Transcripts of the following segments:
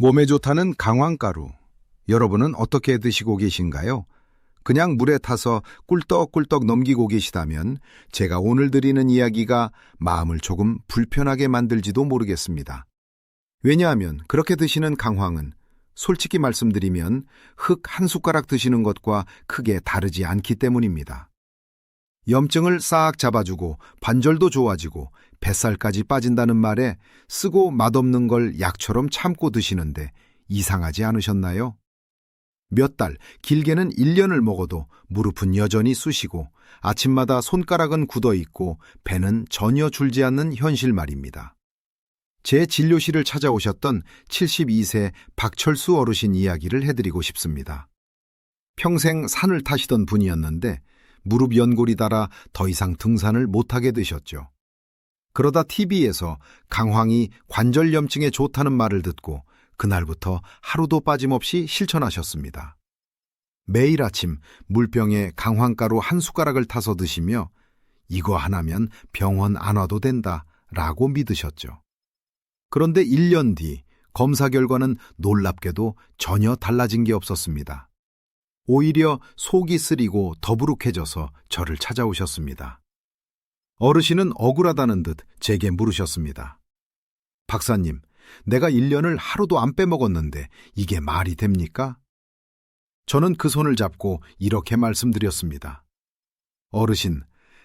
몸에 좋다는 강황가루. 여러분은 어떻게 드시고 계신가요? 그냥 물에 타서 꿀떡꿀떡 넘기고 계시다면 제가 오늘 드리는 이야기가 마음을 조금 불편하게 만들지도 모르겠습니다. 왜냐하면 그렇게 드시는 강황은 솔직히 말씀드리면 흙 한 숟가락 드시는 것과 크게 다르지 않기 때문입니다. 염증을 싹 잡아주고 관절도 좋아지고 뱃살까지 빠진다는 말에 쓰고 맛없는 걸 약처럼 참고 드시는데 이상하지 않으셨나요? 몇 달, 길게는 1년을 먹어도 무릎은 여전히 쑤시고 아침마다 손가락은 굳어 있고 배는 전혀 줄지 않는 현실 말입니다. 제 진료실을 찾아오셨던 72세 박철수 어르신 이야기를 해드리고 싶습니다. 평생 산을 타시던 분이었는데 무릎 연골이 닳아 더 이상 등산을 못하게 되셨죠. 그러다 TV에서 강황이 관절염증에 좋다는 말을 듣고 그날부터 하루도 빠짐없이 실천하셨습니다. 매일 아침 물병에 강황가루 한 숟가락을 타서 드시며 이거 하나면 병원 안 와도 된다 라고 믿으셨죠. 그런데 1년 뒤 검사 결과는 놀랍게도 전혀 달라진 게 없었습니다. 오히려 속이 쓰리고 더부룩해져서 저를 찾아오셨습니다. 어르신은 억울하다는 듯 제게 물으셨습니다. 박사님, 내가 1년을 하루도 안 빼먹었는데 이게 말이 됩니까? 저는 그 손을 잡고 이렇게 말씀드렸습니다. 어르신,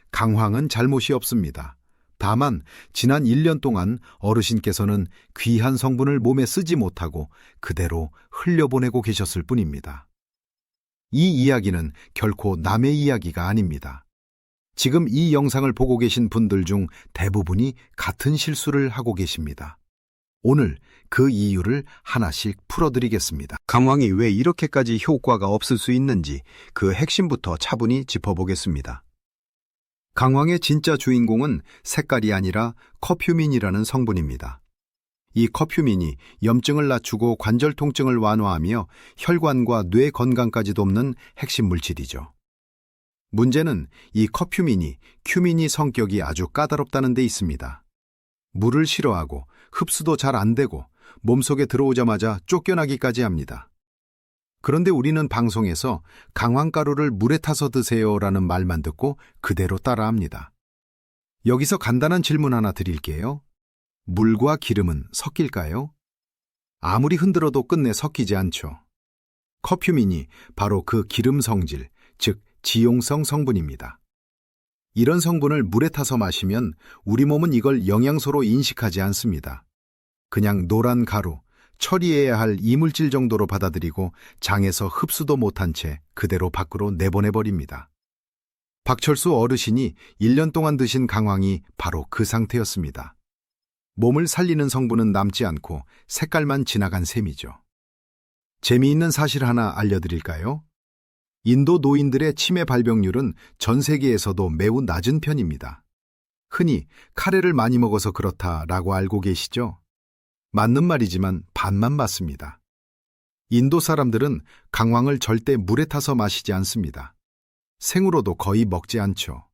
강황은 잘못이 없습니다. 다만 지난 1년 동안 어르신께서는 귀한 성분을 몸에 쓰지 못하고 그대로 흘려보내고 계셨을 뿐입니다. 이 이야기는 결코 남의 이야기가 아닙니다. 지금 이 영상을 보고 계신 분들 중 대부분이 같은 실수를 하고 계십니다. 오늘 그 이유를 하나씩 풀어드리겠습니다. 강황이 왜 이렇게까지 효과가 없을 수 있는지 그 핵심부터 차분히 짚어보겠습니다. 강황의 진짜 주인공은 색깔이 아니라 커퓨민이라는 성분입니다. 이 커퓨민이 염증을 낮추고 관절 통증을 완화하며 혈관과 뇌 건강까지 돕는 핵심 물질이죠. 문제는 이 커퓨민이 큐민이 성격이 아주 까다롭다는 데 있습니다. 물을 싫어하고 흡수도 잘 안 되고 몸속에 들어오자마자 쫓겨나기까지 합니다. 그런데 우리는 방송에서 강황가루를 물에 타서 드세요라는 말만 듣고 그대로 따라합니다. 여기서 간단한 질문 하나 드릴게요. 물과 기름은 섞일까요? 아무리 흔들어도 끝내 섞이지 않죠. 커퓨민이 바로 그 기름 성질, 즉 지용성 성분입니다. 이런 성분을 물에 타서 마시면 우리 몸은 이걸 영양소로 인식하지 않습니다. 그냥 노란 가루, 처리해야 할 이물질 정도로 받아들이고 장에서 흡수도 못한 채 그대로 밖으로 내보내버립니다. 박철수 어르신이 1년 동안 드신 강황이 바로 그 상태였습니다. 몸을 살리는 성분은 남지 않고 색깔만 지나간 셈이죠. 재미있는 사실 하나 알려드릴까요? 인도 노인들의 치매 발병률은 전 세계에서도 매우 낮은 편입니다. 흔히 카레를 많이 먹어서 그렇다라고 알고 계시죠? 맞는 말이지만 반만 맞습니다. 인도 사람들은 강황을 절대 물에 타서 마시지 않습니다. 생으로도 거의 먹지 않죠.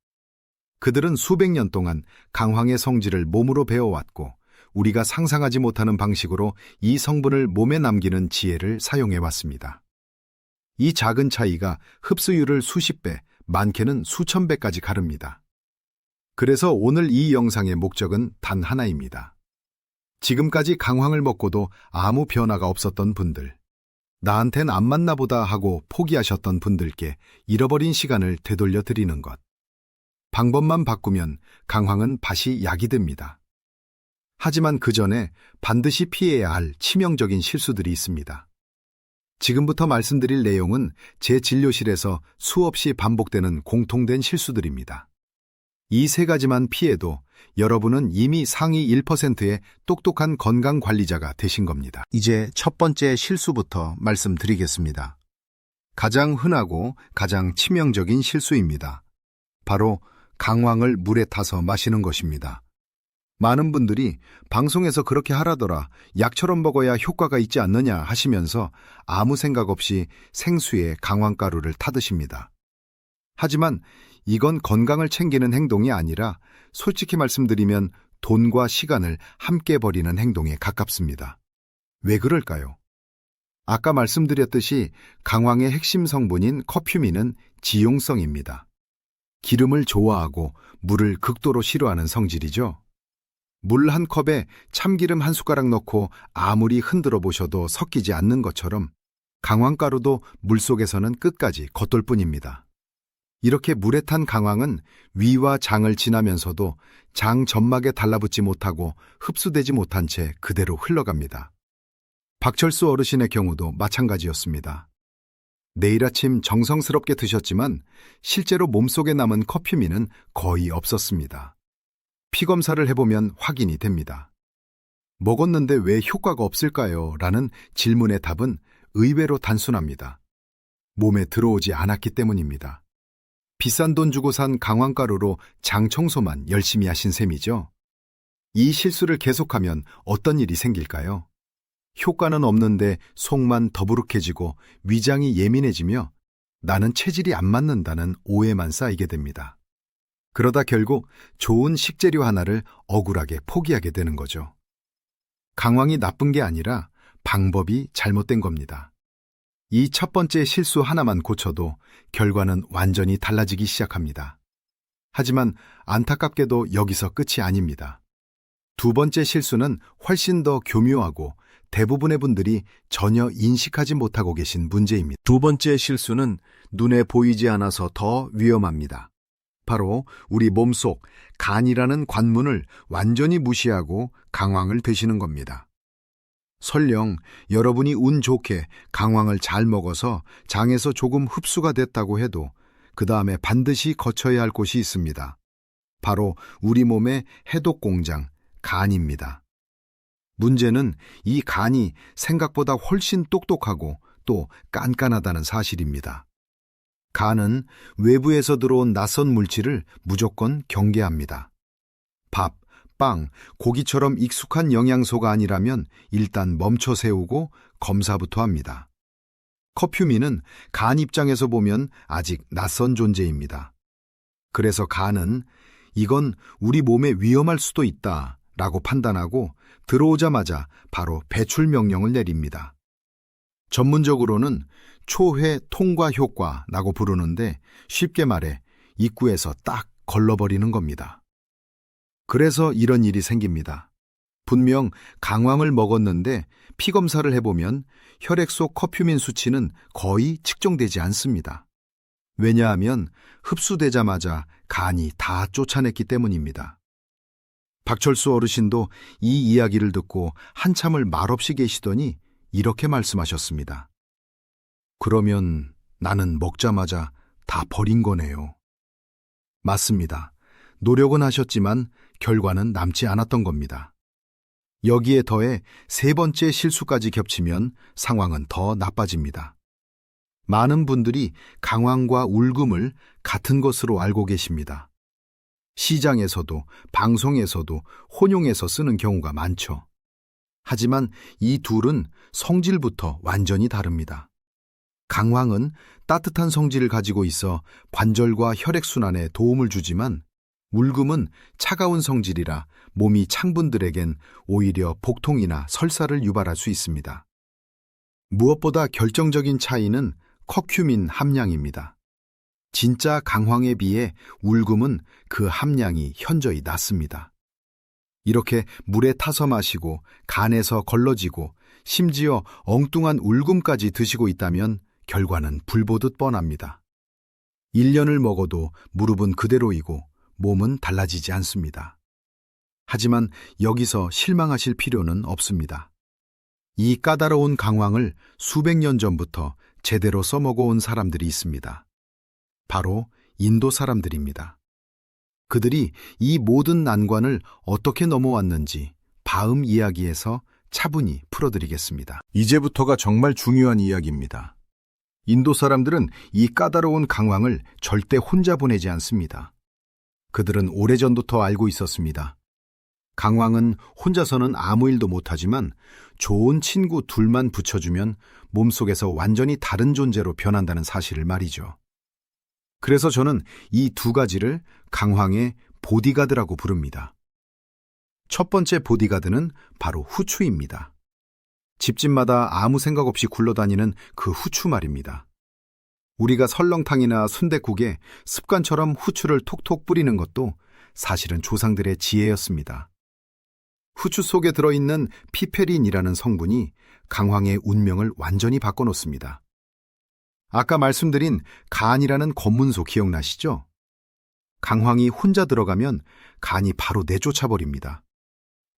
그들은 수백 년 동안 강황의 성질을 몸으로 배워왔고 우리가 상상하지 못하는 방식으로 이 성분을 몸에 남기는 지혜를 사용해 왔습니다. 이 작은 차이가 흡수율을 수십 배, 많게는 수천 배까지 가릅니다. 그래서 오늘 이 영상의 목적은 단 하나입니다. 지금까지 강황을 먹고도 아무 변화가 없었던 분들, 나한텐 안 맞나 보다 하고 포기하셨던 분들께 잃어버린 시간을 되돌려 드리는 것. 방법만 바꾸면 강황은 다시 약이 됩니다. 하지만 그 전에 반드시 피해야 할 치명적인 실수들이 있습니다. 지금부터 말씀드릴 내용은 제 진료실에서 수없이 반복되는 공통된 실수들입니다. 이 세 가지만 피해도 여러분은 이미 상위 1%의 똑똑한 건강 관리자가 되신 겁니다. 이제 첫 번째 실수부터 말씀드리겠습니다. 가장 흔하고 가장 치명적인 실수입니다. 바로 강황을 물에 타서 마시는 것입니다. 많은 분들이 방송에서 그렇게 하라더라, 약처럼 먹어야 효과가 있지 않느냐 하시면서 아무 생각 없이 생수에 강황가루를 타드십니다. 하지만 이건 건강을 챙기는 행동이 아니라 솔직히 말씀드리면 돈과 시간을 함께 버리는 행동에 가깝습니다. 왜 그럴까요? 아까 말씀드렸듯이 강황의 핵심 성분인 커퓨민은 지용성입니다. 기름을 좋아하고 물을 극도로 싫어하는 성질이죠. 물 한 컵에 참기름 한 숟가락 넣고 아무리 흔들어 보셔도 섞이지 않는 것처럼 강황가루도 물 속에서는 끝까지 겉돌 뿐입니다. 이렇게 물에 탄 강황은 위와 장을 지나면서도 장 점막에 달라붙지 못하고 흡수되지 못한 채 그대로 흘러갑니다. 박철수 어르신의 경우도 마찬가지였습니다. 내일 아침 정성스럽게 드셨지만 실제로 몸속에 남은 커퓨민은 거의 없었습니다. 피 검사를 해보면 확인이 됩니다. 먹었는데 왜 효과가 없을까요? 라는 질문의 답은 의외로 단순합니다. 몸에 들어오지 않았기 때문입니다. 비싼 돈 주고 산 강황가루로 장 청소만 열심히 하신 셈이죠. 이 실수를 계속하면 어떤 일이 생길까요? 효과는 없는데 속만 더부룩해지고 위장이 예민해지며 나는 체질이 안 맞는다는 오해만 쌓이게 됩니다. 그러다 결국 좋은 식재료 하나를 억울하게 포기하게 되는 거죠. 강황이 나쁜 게 아니라 방법이 잘못된 겁니다. 이 첫 번째 실수 하나만 고쳐도 결과는 완전히 달라지기 시작합니다. 하지만 안타깝게도 여기서 끝이 아닙니다. 두 번째 실수는 훨씬 더 교묘하고 대부분의 분들이 전혀 인식하지 못하고 계신 문제입니다. 두 번째 실수는 눈에 보이지 않아서 더 위험합니다. 바로 우리 몸속 간이라는 관문을 완전히 무시하고 강황을 드시는 겁니다. 설령 여러분이 운 좋게 강황을 잘 먹어서 장에서 조금 흡수가 됐다고 해도 그 다음에 반드시 거쳐야 할 곳이 있습니다. 바로 우리 몸의 해독 공장, 간입니다. 문제는 이 간이 생각보다 훨씬 똑똑하고 또 깐깐하다는 사실입니다. 간은 외부에서 들어온 낯선 물질을 무조건 경계합니다. 밥, 빵, 고기처럼 익숙한 영양소가 아니라면 일단 멈춰 세우고 검사부터 합니다. 커퓨민은 간 입장에서 보면 아직 낯선 존재입니다. 그래서 간은 이건 우리 몸에 위험할 수도 있다 라고 판단하고 들어오자마자 바로 배출 명령을 내립니다. 전문적으로는 초회 통과 효과라고 부르는데 쉽게 말해 입구에서 딱 걸러버리는 겁니다. 그래서 이런 일이 생깁니다. 분명 강황을 먹었는데 피 검사를 해보면 혈액 속 커퓨민 수치는 거의 측정되지 않습니다. 왜냐하면 흡수되자마자 간이 다 쫓아냈기 때문입니다. 박철수 어르신도 이 이야기를 듣고 한참을 말없이 계시더니 이렇게 말씀하셨습니다. 그러면 나는 먹자마자 다 버린 거네요. 맞습니다. 노력은 하셨지만 결과는 남지 않았던 겁니다. 여기에 더해 세 번째 실수까지 겹치면 상황은 더 나빠집니다. 많은 분들이 강황과 울금을 같은 것으로 알고 계십니다. 시장에서도 방송에서도 혼용해서 쓰는 경우가 많죠. 하지만 이 둘은 성질부터 완전히 다릅니다. 강황은 따뜻한 성질을 가지고 있어 관절과 혈액순환에 도움을 주지만 울금은 차가운 성질이라 몸이 창분들에겐 오히려 복통이나 설사를 유발할 수 있습니다. 무엇보다 결정적인 차이는 커큐민 함량입니다. 진짜 강황에 비해 울금은 그 함량이 현저히 낮습니다. 이렇게 물에 타서 마시고 간에서 걸러지고 심지어 엉뚱한 울금까지 드시고 있다면 결과는 불보듯 뻔합니다. 1년을 먹어도 무릎은 그대로이고 몸은 달라지지 않습니다. 하지만 여기서 실망하실 필요는 없습니다. 이 까다로운 강황을 수백 년 전부터 제대로 써먹어온 사람들이 있습니다. 바로 인도 사람들입니다. 그들이 이 모든 난관을 어떻게 넘어왔는지 바음 이야기에서 차분히 풀어드리겠습니다. 이제부터가 정말 중요한 이야기입니다. 인도 사람들은 이 까다로운 강황을 절대 혼자 보내지 않습니다. 그들은 오래전부터 알고 있었습니다. 강황은 혼자서는 아무 일도 못하지만 좋은 친구 둘만 붙여주면 몸속에서 완전히 다른 존재로 변한다는 사실을 말이죠. 그래서 저는 이 두 가지를 강황의 보디가드라고 부릅니다. 첫 번째 보디가드는 바로 후추입니다. 집집마다 아무 생각 없이 굴러다니는 그 후추 말입니다. 우리가 설렁탕이나 순댓국에 습관처럼 후추를 톡톡 뿌리는 것도 사실은 조상들의 지혜였습니다. 후추 속에 들어있는 피페린이라는 성분이 강황의 운명을 완전히 바꿔놓습니다. 아까 말씀드린 간이라는 검문소 기억나시죠? 강황이 혼자 들어가면 간이 바로 내쫓아 버립니다.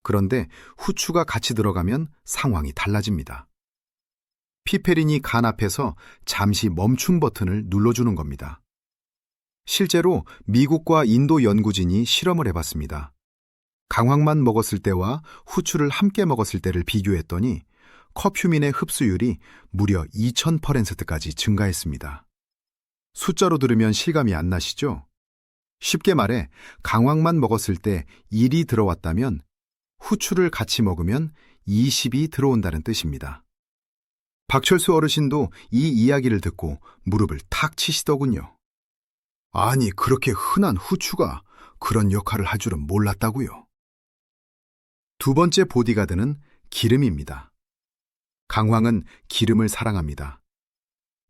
그런데 후추가 같이 들어가면 상황이 달라집니다. 피페린이 간 앞에서 잠시 멈춤 버튼을 눌러주는 겁니다. 실제로 미국과 인도 연구진이 실험을 해봤습니다. 강황만 먹었을 때와 후추를 함께 먹었을 때를 비교했더니 커퓨민의 흡수율이 무려 2000%까지 증가했습니다. 숫자로 들으면 실감이 안 나시죠? 쉽게 말해 강황만 먹었을 때 1이 들어왔다면 후추를 같이 먹으면 20이 들어온다는 뜻입니다. 박철수 어르신도 이 이야기를 듣고 무릎을 탁 치시더군요. 아니, 그렇게 흔한 후추가 그런 역할을 할 줄은 몰랐다고요. 두 번째 보디가드는 기름입니다. 강황은 기름을 사랑합니다.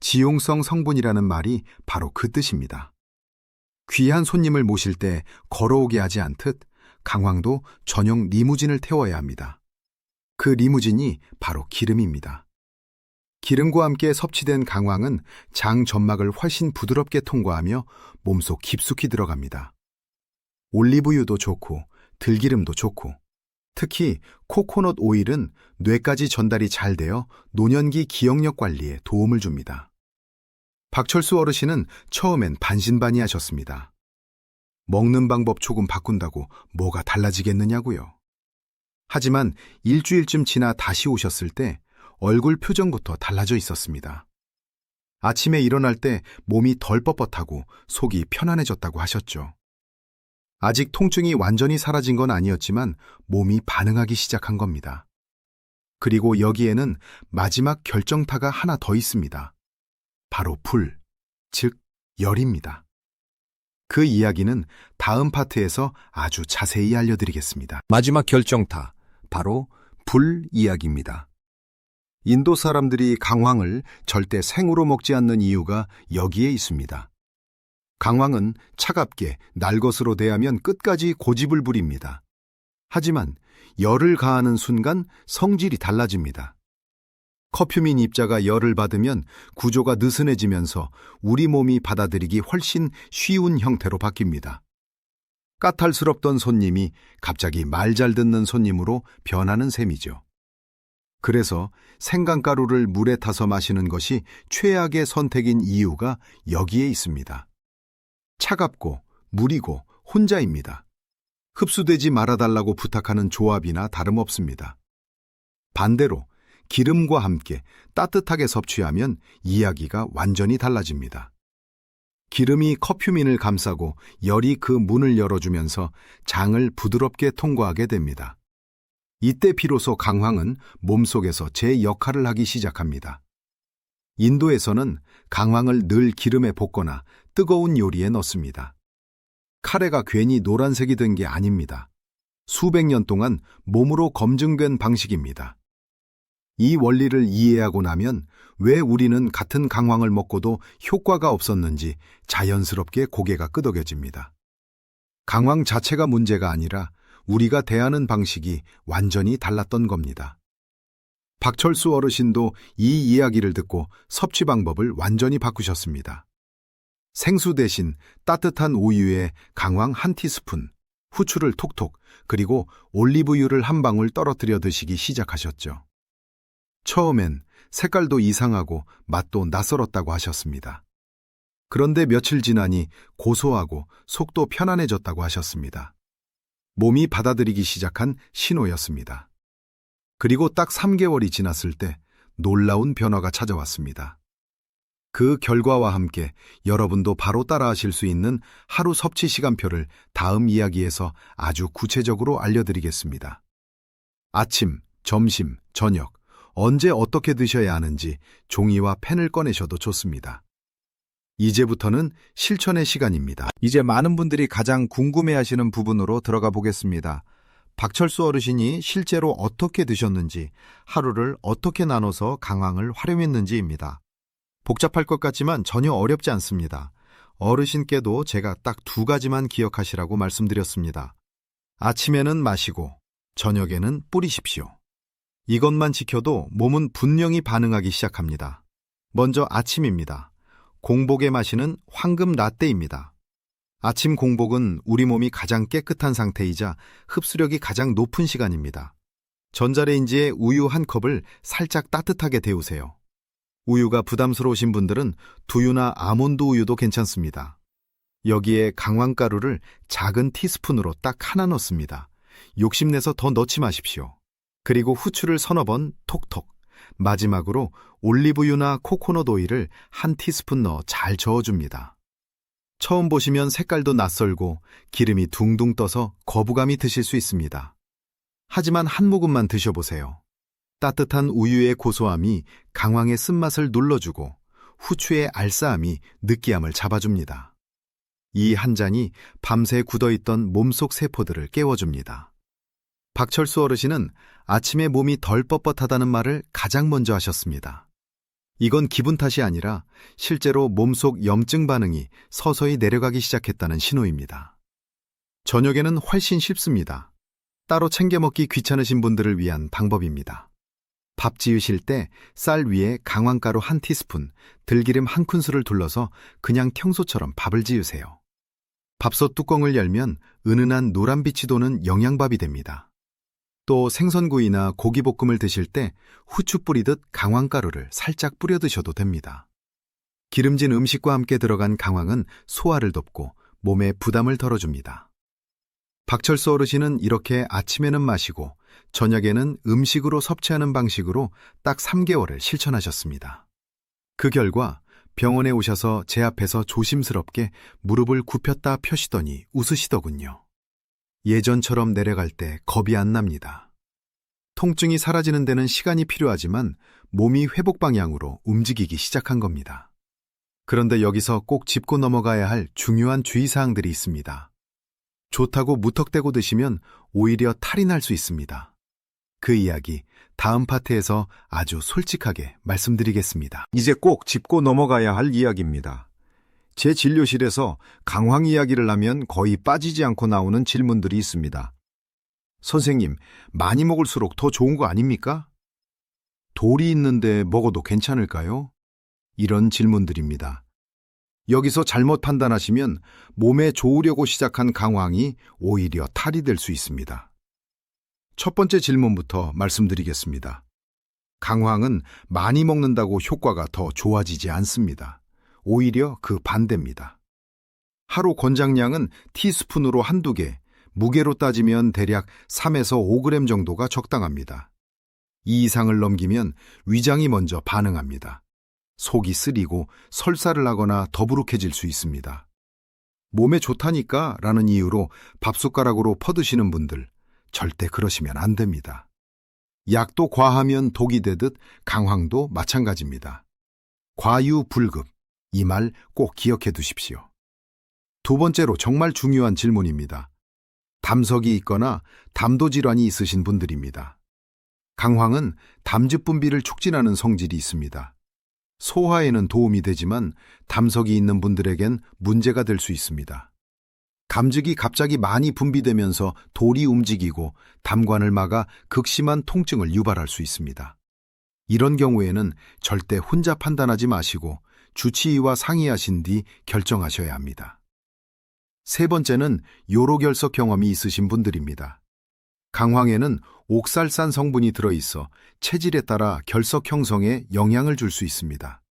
지용성 성분이라는 말이 바로 그 뜻입니다. 귀한 손님을 모실 때 걸어오게 하지 않듯 강황도 전용 리무진을 태워야 합니다. 그 리무진이 바로 기름입니다. 기름과 함께 섭취된 강황은 장 점막을 훨씬 부드럽게 통과하며 몸속 깊숙이 들어갑니다. 올리브유도 좋고 들기름도 좋고 특히 코코넛 오일은 뇌까지 전달이 잘 되어 노년기 기억력 관리에 도움을 줍니다. 박철수 어르신은 처음엔 반신반의하셨습니다. 먹는 방법 조금 바꾼다고 뭐가 달라지겠느냐고요. 하지만 일주일쯤 지나 다시 오셨을 때 얼굴 표정부터 달라져 있었습니다. 아침에 일어날 때 몸이 덜 뻣뻣하고 속이 편안해졌다고 하셨죠. 아직 통증이 완전히 사라진 건 아니었지만 몸이 반응하기 시작한 겁니다. 그리고 여기에는 마지막 결정타가 하나 더 있습니다. 바로 불, 즉 열입니다. 그 이야기는 다음 파트에서 아주 자세히 알려드리겠습니다. 마지막 결정타, 바로 불 이야기입니다. 인도 사람들이 강황을 절대 생으로 먹지 않는 이유가 여기에 있습니다. 강황은 차갑게 날 것으로 대하면 끝까지 고집을 부립니다. 하지만 열을 가하는 순간 성질이 달라집니다. 커퓨민 입자가 열을 받으면 구조가 느슨해지면서 우리 몸이 받아들이기 훨씬 쉬운 형태로 바뀝니다. 까탈스럽던 손님이 갑자기 말 잘 듣는 손님으로 변하는 셈이죠. 그래서 생강가루를 물에 타서 마시는 것이 최악의 선택인 이유가 여기에 있습니다. 차갑고 무리고 혼자입니다. 흡수되지 말아달라고 부탁하는 조합이나 다름없습니다. 반대로 기름과 함께 따뜻하게 섭취하면 이야기가 완전히 달라집니다. 기름이 커퓨민을 감싸고 열이 그 문을 열어주면서 장을 부드럽게 통과하게 됩니다. 이때 비로소 강황은 몸속에서 제 역할을 하기 시작합니다. 인도에서는 강황을 늘 기름에 볶거나 뜨거운 요리에 넣습니다. 카레가 괜히 노란색이 된 게 아닙니다. 수백 년 동안 몸으로 검증된 방식입니다. 이 원리를 이해하고 나면 왜 우리는 같은 강황을 먹고도 효과가 없었는지 자연스럽게 고개가 끄덕여집니다. 강황 자체가 문제가 아니라 우리가 대하는 방식이 완전히 달랐던 겁니다. 박철수 어르신도 이 이야기를 듣고 섭취 방법을 완전히 바꾸셨습니다. 생수 대신 따뜻한 우유에 강황 한 티스푼, 후추를 톡톡, 그리고 올리브유를 한 방울 떨어뜨려 드시기 시작하셨죠. 처음엔 색깔도 이상하고 맛도 낯설었다고 하셨습니다. 그런데 며칠 지나니 고소하고 속도 편안해졌다고 하셨습니다. 몸이 받아들이기 시작한 신호였습니다. 그리고 딱 3개월이 지났을 때 놀라운 변화가 찾아왔습니다. 그 결과와 함께 여러분도 바로 따라하실 수 있는 하루 섭취 시간표를 다음 이야기에서 아주 구체적으로 알려드리겠습니다. 아침, 점심, 저녁, 언제 어떻게 드셔야 하는지 종이와 펜을 꺼내셔도 좋습니다. 이제부터는 실천의 시간입니다. 이제 많은 분들이 가장 궁금해하시는 부분으로 들어가 보겠습니다. 박철수 어르신이 실제로 어떻게 드셨는지, 하루를 어떻게 나눠서 강황을 활용했는지입니다. 복잡할 것 같지만 전혀 어렵지 않습니다. 어르신께도 제가 딱 두 가지만 기억하시라고 말씀드렸습니다. 아침에는 마시고, 저녁에는 뿌리십시오. 이것만 지켜도 몸은 분명히 반응하기 시작합니다. 먼저 아침입니다. 공복에 마시는 황금 라떼입니다. 아침 공복은 우리 몸이 가장 깨끗한 상태이자 흡수력이 가장 높은 시간입니다. 전자레인지에 우유 한 컵을 살짝 따뜻하게 데우세요. 우유가 부담스러우신 분들은 두유나 아몬드 우유도 괜찮습니다. 여기에 강황가루를 작은 티스푼으로 딱 하나 넣습니다. 욕심내서 더 넣지 마십시오. 그리고 후추를 서너 번 톡톡. 마지막으로 올리브유나 코코넛 오일을 한 티스푼 넣어 잘 저어줍니다. 처음 보시면 색깔도 낯설고 기름이 둥둥 떠서 거부감이 드실 수 있습니다. 하지만 한 모금만 드셔보세요. 따뜻한 우유의 고소함이 강황의 쓴맛을 눌러주고 후추의 알싸함이 느끼함을 잡아줍니다. 이 한 잔이 밤새 굳어있던 몸속 세포들을 깨워줍니다. 박철수 어르신은 아침에 몸이 덜 뻣뻣하다는 말을 가장 먼저 하셨습니다. 이건 기분 탓이 아니라 실제로 몸속 염증 반응이 서서히 내려가기 시작했다는 신호입니다. 저녁에는 훨씬 쉽습니다. 따로 챙겨 먹기 귀찮으신 분들을 위한 방법입니다. 밥 지으실 때 쌀 위에 강황가루 한 티스푼, 들기름 한 큰술을 둘러서 그냥 평소처럼 밥을 지으세요. 밥솥 뚜껑을 열면 은은한 노란빛이 도는 영양밥이 됩니다. 또 생선구이나 고기볶음을 드실 때 후추 뿌리듯 강황가루를 살짝 뿌려 드셔도 됩니다. 기름진 음식과 함께 들어간 강황은 소화를 돕고 몸에 부담을 덜어줍니다. 박철수 어르신은 이렇게 아침에는 마시고 저녁에는 음식으로 섭취하는 방식으로 딱 3개월을 실천하셨습니다. 그 결과 병원에 오셔서 제 앞에서 조심스럽게 무릎을 굽혔다 펴시더니 웃으시더군요. 예전처럼 내려갈 때 겁이 안 납니다. 통증이 사라지는 데는 시간이 필요하지만 몸이 회복 방향으로 움직이기 시작한 겁니다. 그런데 여기서 꼭 짚고 넘어가야 할 중요한 주의사항들이 있습니다. 좋다고 무턱대고 드시면 오히려 탈이 날 수 있습니다. 그 이야기 다음 파트에서 아주 솔직하게 말씀드리겠습니다. 이제 꼭 짚고 넘어가야 할 이야기입니다. 제 진료실에서 강황 이야기를 하면 거의 빠지지 않고 나오는 질문들이 있습니다. 선생님, 많이 먹을수록 더 좋은 거 아닙니까? 돌이 있는데 먹어도 괜찮을까요? 이런 질문들입니다. 여기서 잘못 판단하시면 몸에 좋으려고 시작한 강황이 오히려 탈이 될 수 있습니다. 첫 번째 질문부터 말씀드리겠습니다. 강황은 많이 먹는다고 효과가 더 좋아지지 않습니다. 오히려 그 반대입니다. 하루 권장량은 티스푼으로 한두 개, 무게로 따지면 대략 3에서 5g 정도가 적당합니다. 이 이상을 넘기면 위장이 먼저 반응합니다. 속이 쓰리고 설사를 하거나 더부룩해질 수 있습니다. 몸에 좋다니까 라는 이유로 밥숟가락으로 퍼드시는 분들 절대 그러시면 안 됩니다. 약도 과하면 독이 되듯 강황도 마찬가지입니다. 과유불급 이 말 꼭 기억해 두십시오. 두 번째로 정말 중요한 질문입니다. 담석이 있거나 담도 질환이 있으신 분들입니다. 강황은 담즙 분비를 촉진하는 성질이 있습니다. 소화에는 도움이 되지만 담석이 있는 분들에겐 문제가 될 수 있습니다. 감즙이 갑자기 많이 분비되면서 돌이 움직이고 담관을 막아 극심한 통증을 유발할 수 있습니다. 이런 경우에는 절대 혼자 판단하지 마시고 주치의와 상의하신 뒤 결정하셔야 합니다. 세 번째는 요로결석 경험이 있으신 분들입니다. 강황에는 옥살산 성분이 들어있어 체질에 따라 결석 형성에 영향을 줄 수 있습니다.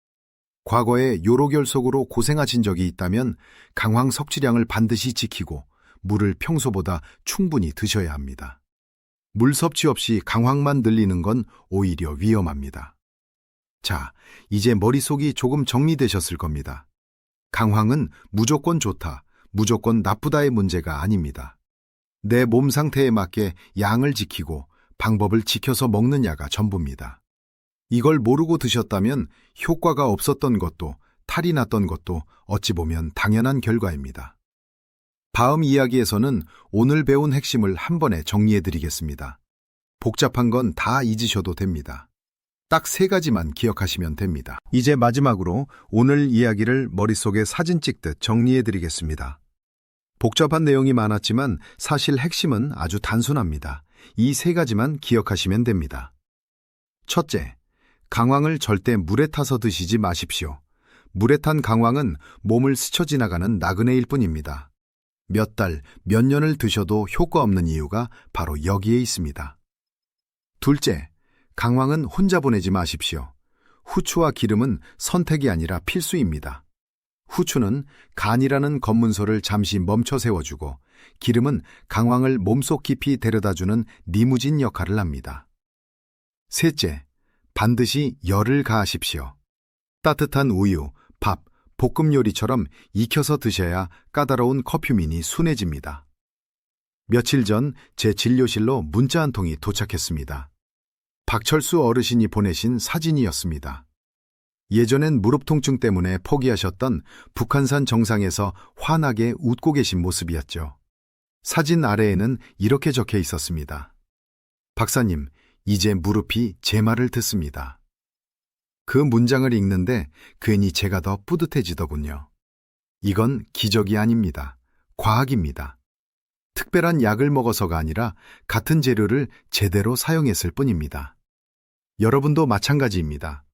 과거에 요로결석으로 고생하신 적이 있다면 강황 섭취량을 반드시 지키고 물을 평소보다 충분히 드셔야 합니다. 물 섭취 없이 강황만 늘리는 건 오히려 위험합니다. 자, 이제 머릿속이 조금 정리되셨을 겁니다. 강황은 무조건 좋다, 무조건 나쁘다의 문제가 아닙니다. 내 몸 상태에 맞게 양을 지키고 방법을 지켜서 먹느냐가 전부입니다. 이걸 모르고 드셨다면 효과가 없었던 것도 탈이 났던 것도 어찌 보면 당연한 결과입니다. 다음 이야기에서는 오늘 배운 핵심을 한 번에 정리해 드리겠습니다. 복잡한 건 다 잊으셔도 됩니다. 딱 세 가지만 기억하시면 됩니다. 이제 마지막으로 오늘 이야기를 머릿속에 사진 찍듯 정리해 드리겠습니다. 복잡한 내용이 많았지만 사실 핵심은 아주 단순합니다. 이 세 가지만 기억하시면 됩니다. 첫째, 강황을 절대 물에 타서 드시지 마십시오. 물에 탄 강황은 몸을 스쳐 지나가는 나그네일 뿐입니다. 몇 달, 몇 년을 드셔도 효과 없는 이유가 바로 여기에 있습니다. 둘째, 강황은 혼자 보내지 마십시오. 후추와 기름은 선택이 아니라 필수입니다. 후추는 간이라는 검문소를 잠시 멈춰 세워주고 기름은 강황을 몸속 깊이 데려다주는 리무진 역할을 합니다. 셋째, 반드시 열을 가하십시오. 따뜻한 우유, 밥, 볶음 요리처럼 익혀서 드셔야 까다로운 커퓨민이 순해집니다. 며칠 전 제 진료실로 문자 한 통이 도착했습니다. 박철수 어르신이 보내신 사진이었습니다. 예전엔 무릎 통증 때문에 포기하셨던 북한산 정상에서 환하게 웃고 계신 모습이었죠. 사진 아래에는 이렇게 적혀 있었습니다. 박사님, 이제 무릎이 제 말을 듣습니다. 그 문장을 읽는데 괜히 제가 더 뿌듯해지더군요. 이건 기적이 아닙니다. 과학입니다. 특별한 약을 먹어서가 아니라 같은 재료를 제대로 사용했을 뿐입니다. 여러분도 마찬가지입니다.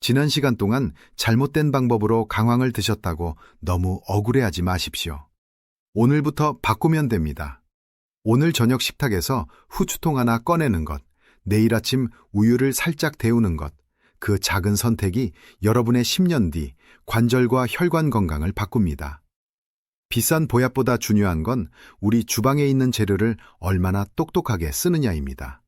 지난 시간 동안 잘못된 방법으로 강황을 드셨다고 너무 억울해하지 마십시오. 오늘부터 바꾸면 됩니다. 오늘 저녁 식탁에서 후추통 하나 꺼내는 것, 내일 아침 우유를 살짝 데우는 것, 그 작은 선택이 여러분의 10년 뒤 관절과 혈관 건강을 바꿉니다. 비싼 보약보다 중요한 건 우리 주방에 있는 재료를 얼마나 똑똑하게 쓰느냐입니다.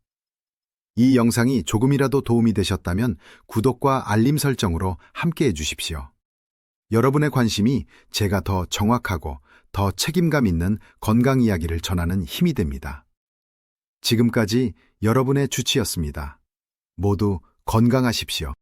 이 영상이 조금이라도 도움이 되셨다면 구독과 알림 설정으로 함께 해주십시오. 여러분의 관심이 제가 더 정확하고 더 책임감 있는 건강 이야기를 전하는 힘이 됩니다. 지금까지 여러분의 주치였습니다. 모두 건강하십시오.